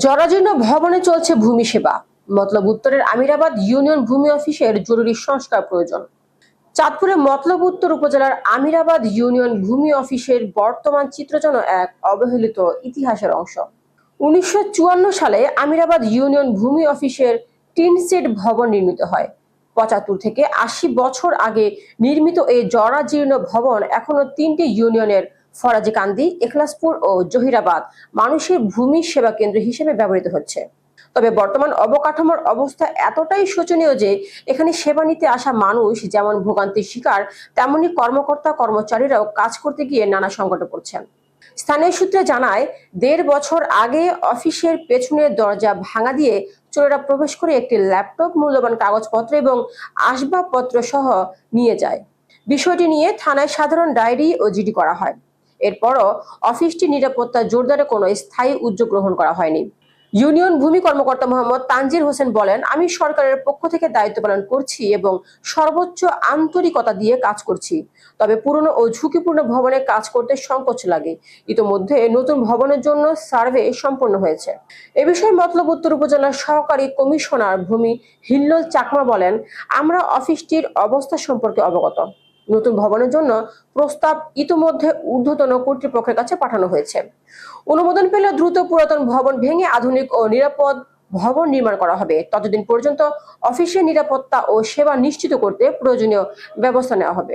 জরাজীর্ণ ভবনে চলছে ভূমি সেবা। মতলব উত্তরের আমিরাবাদ ইউনিয়ন ভূমি অফিসের জরুরি সংস্কার প্রয়োজন। চাঁদপুরে মতলব উত্তর উপজেলার আমিরাবাদ ইউনিয়ন ভূমি অফিসের বর্তমান চিত্র যেন এক অবহেলিত ইতিহাসের অংশ। উনিশশো চুয়ান্ন সালে আমিরাবাদ ইউনিয়ন ভূমি অফিসের টিন সেট ভবন নির্মিত হয়। পঁচাত্তর থেকে আশি বছর আগে নির্মিত এই জরাজীর্ণ ভবন এখনও তিনটি ইউনিয়নের ফরাজিকান্দি এখলাসপুর ও জহিরাবাদ মানুষের ভূমি সেবা কেন্দ্র হিসেবে ব্যবহৃত হচ্ছে। তবে বর্তমান অবকাঠামোর অবস্থা এতটাই শোচনীয় যে, এখানে সেবা নিতে আসা মানুষ যেমন ভোগান্তির শিকার, তেমনি কর্মকর্তা, কর্মচারীরাও কাজ করতে গিয়ে নানা সংকটে পড়ছেন। স্থানীয় সূত্রে জানায়, দেড় বছর আগে অফিসের পেছনের দরজা ভাঙা দিয়ে চোরেরা প্রবেশ করে একটি ল্যাপটপ, মূল্যবান কাগজপত্র এবং আসবাবপত্র সহ নিয়ে যায়। বিষয়টি নিয়ে থানায় সাধারণ ডায়েরি ও জিডি করা হয়। এরপরও অফিসটির নিরাপত্তা জোরদারে কোনো স্থায়ী উদ্যোগ গ্রহণ করা হয়নি। ইউনিয়ন ভূমি কর্মকর্তা মোহাম্মদ তানজির হোসেন বলেন, আমি সরকারের পক্ষ থেকে দায়িত্ব পালন করছি এবং সর্বোচ্চ আন্তরিকতা দিয়ে কাজ করছি। তবে পুরনো ও ঝুঁকিপূর্ণ ভবনে কাজ করতে সংকোচ লাগে। ইতোমধ্যে নতুন ভবনের জন্য সার্ভে সম্পন্ন হয়েছে। এ বিষয়ে মতলব উত্তর উপজেলার সহকারী কমিশনার ভূমি হিল্লোল চাকমা বলেন, আমরা অফিসটির অবস্থা সম্পর্কে অবগত। নতুন ভবনের জন্য প্রস্তাব ইতোমধ্যে ঊর্ধ্বতন কর্তৃপক্ষের কাছে পাঠানো হয়েছে। অনুমোদন পেলে দ্রুত পুরাতন ভবন ভেঙে আধুনিক ও নিরাপদ ভবন নির্মাণ করা হবে। ততদিন পর্যন্ত অফিসের নিরাপত্তা ও সেবা নিশ্চিত করতে প্রয়োজনীয় ব্যবস্থা নেওয়া হবে।